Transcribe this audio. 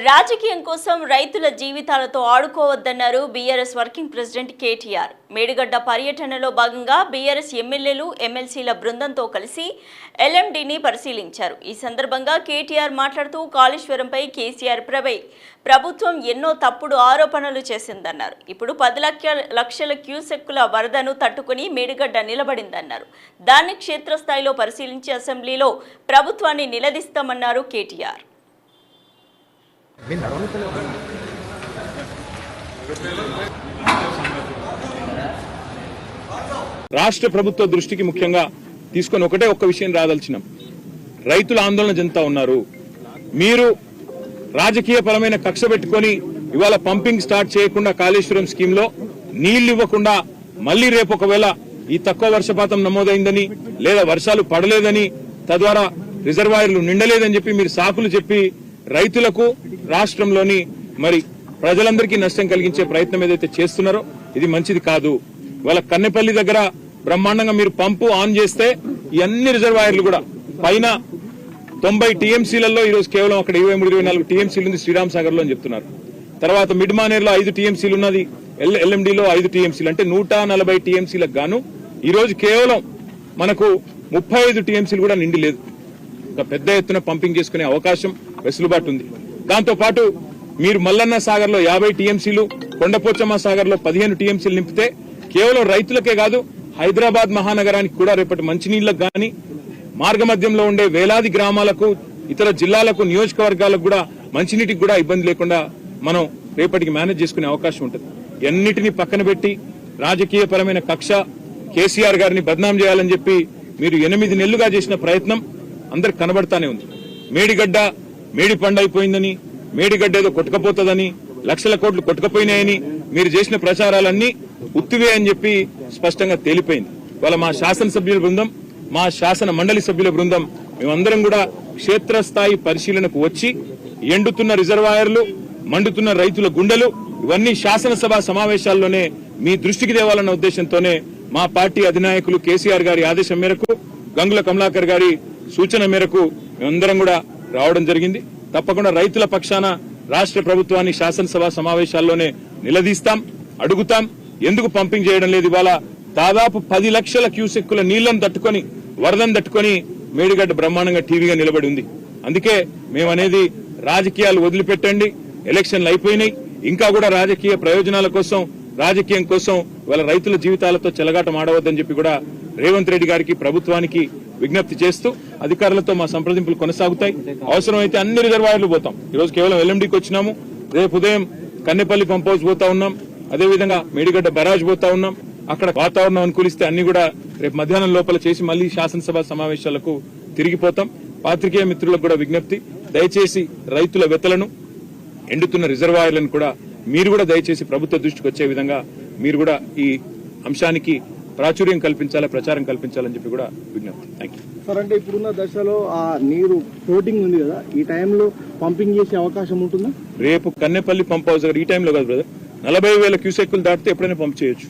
రాజకీయం కోసం రైతుల జీవితాలతో ఆడుకోవద్దన్నారు BRS working president KTR. Medigadda పర్యటనలో భాగంగా బీఆర్ఎస్ ఎమ్మెల్యేలు ఎమ్మెల్సీల బృందంతో కలిసి ఎల్ఎండిని పరిశీలించారు. ఈ సందర్భంగా కేటీఆర్ మాట్లాడుతూ కాళేశ్వరంపై కేసీఆర్ ప్రభై ప్రభుత్వం ఎన్నో తప్పుడు ఆరోపణలు చేసిందన్నారు. ఇప్పుడు పది లక్ష లక్షల క్యూసెక్కుల వరదను తట్టుకుని మేడిగడ్డ నిలబడిందన్నారు. దాన్ని క్షేత్రస్థాయిలో పరిశీలించి అసెంబ్లీలో ప్రభుత్వాన్ని నిలదీస్తామన్నారు కేటీఆర్. రాష్ట్ర ప్రభుత్వ దృష్టికి ముఖ్యంగా తీసుకొని ఒకటే ఒక్క విషయం రాదలిచినాం. రైతుల ఆందోళన చెందుతా ఉన్నారు. మీరు రాజకీయ పరమైన కక్ష పెట్టుకొని ఇవాళ పంపింగ్ స్టార్ట్ చేయకుండా కాళేశ్వరం స్కీమ్లో నీళ్ళు ఇవ్వకుండా మళ్ళీ రేపు ఒకవేళ ఈ తక్కువ వర్షపాతం నమోదైందని లేదా వర్షాలు పడలేదని తద్వారా రిజర్వాయర్లు నిండలేదని చెప్పి మీరు సాకులు చెప్పి రైతులకు రాష్ట్రంలోని మరి ప్రజలందరికీ నష్టం కలిగించే ప్రయత్నం ఏదైతే చేస్తున్నారో ఇది మంచిది కాదు. వాళ్ళ కన్నెపల్లి దగ్గర బ్రహ్మాండంగా మీరు పంపు ఆన్ చేస్తే ఈ అన్ని రిజర్వాయర్లు కూడా పైన తొంభై టీఎంసీలలో ఈ రోజు కేవలం అక్కడ ఇరవై మూడు ఇరవై నాలుగు టీఎంసీలు ఉంది శ్రీరామ్ సాగర్లో అని చెప్తున్నారు. తర్వాత మిడ్ మానేర్లో ఐదు టీఎంసీలు ఉన్నది ఎల్ఎండిలో ఐదు టీఎంసీలు అంటే నూట నలభై టీఎంసీలకు గాను ఈరోజు కేవలం మనకు ముప్పై ఐదు టీఎంసీలు కూడా నిండి లేదు. ఒక పెద్ద ఎత్తున పంపింగ్ చేసుకునే అవకాశం వెసులుబాటు ఉంది. దాంతో పాటు మీరు మల్లన్న సాగర్లో యాభై టీఎంసీలు కొండపోచమ్మ సాగర్లో పదిహేను టీఎంసీలు నింపితే కేవలం రైతులకే కాదు హైదరాబాద్ మహానగరానికి కూడా రేపటి మంచినీళ్ళకు గాని మార్గ మధ్యంలో ఉండే వేలాది గ్రామాలకు ఇతర జిల్లాలకు నియోజకవర్గాలకు కూడా మంచినీటికి కూడా ఇబ్బంది లేకుండా మనం రేపటికి మేనేజ్ చేసుకునే అవకాశం ఉంటుంది. ఎన్నిటిని పక్కన పెట్టి రాజకీయ పరమైన కక్ష కేసీఆర్ గారిని బద్నాం చేయాలని చెప్పి మీరు ఎనిమిది నెలలుగా చేసిన ప్రయత్నం అందరికి కనబడతానే ఉంది. మేడిగడ్డ మేడి పండు అయిపోయిందని మేడిగడ్డ ఏదో కొట్టుకపోతుందని లక్షల కోట్లు కొట్టుకపోయినాయని మీరు చేసిన ప్రచారాలన్నీ ఉత్తివే అని చెప్పి స్పష్టంగా తేలిపోయింది. వాళ్ళ మా శాసనసభ్యుల బృందం మా శాసన మండలి సభ్యుల బృందం మేమందరం కూడా క్షేత్రస్థాయి పరిశీలనకు వచ్చి ఎండుతున్న రిజర్వాయర్లు మండుతున్న రైతుల గుండెలు ఇవన్నీ శాసనసభ సమావేశాల్లోనే మీ దృష్టికి తేవాలన్న ఉద్దేశంతోనే మా పార్టీ అధినాయకులు కేసీఆర్ గారి ఆదేశం మేరకు గంగుల కమలాకర్ గారి సూచన మేరకు మేమందరం కూడా రావడం జరిగింది. తప్పకుండా రైతుల పక్షాన రాష్ట్ర ప్రభుత్వాన్ని శాసనసభ సమావేశాల్లోనే నిలదీస్తాం అడుగుతాం. ఎందుకు పంపింగ్ చేయడం లేదు? ఇవాళ దాదాపు పది లక్షల క్యూసెక్కుల నీళ్ళను తట్టుకొని వరదను తట్టుకొని మేడిగడ్డ బ్రహ్మాండంగా టీవీగా నిలబడి ఉంది. అందుకే మేమనేది రాజకీయాలు వదిలిపెట్టండి. ఎలక్షన్లు అయిపోయినాయి. ఇంకా కూడా రాజకీయ ప్రయోజనాల కోసం రాజకీయం కోసం వాళ్ళ రైతుల జీవితాలతో చెలగాటం ఆడవద్దని చెప్పి కూడా రేవంత్ రెడ్డి గారికి ప్రభుత్వానికి విజ్ఞప్తి చేస్తూ అధికారులతో మా సంప్రదింపులు కొనసాగుతాయి. అవసరమైతే అన్ని రిజర్వాయర్లు పోతాం. ఈరోజు కేవలం ఎల్ఎండికి వచ్చినాము. రేపు ఉదయం కన్నెపల్లి పంప్ హౌస్ పోతా ఉన్నాం. అదేవిధంగా మేడిగడ్డ బరాజ్ పోతా ఉన్నాం. అక్కడ వాతావరణం అనుకూలిస్తే అన్ని కూడా రేపు మధ్యాహ్నం లోపల చేసి మళ్ళీ శాసనసభ సమావేశాలకు తిరిగిపోతాం. పాత్రికేయ మిత్రులకు కూడా విజ్ఞప్తి. దయచేసి రైతుల వెతలను ఎండుతున్న రిజర్వాయర్లను కూడా మీరు కూడా దయచేసి ప్రభుత్వ దృష్టికి వచ్చే విధంగా మీరు కూడా ఈ అంశానికి ప్రాచుర్యం కల్పించాలి ప్రచారం కల్పించాలని చెప్పి కూడా విజ్ఞప్తి. థ్యాంక్ యూ సార్ అంటే ఇప్పుడున్న దశలో ఆ నీరు ఫ్లోటింగ్ ఉంది కదా ఈ టైంలో పంపింగ్ చేసే అవకాశం ఉంటుందా? రేపు కన్నెపల్లి పంప్ హౌస్ దగ్గర ఈ టైంలో కాదు బ్రదర్ నలభై వేల క్యూసెక్కులు దాటితే ఎప్పుడైనా పంప్ చేయొచ్చు.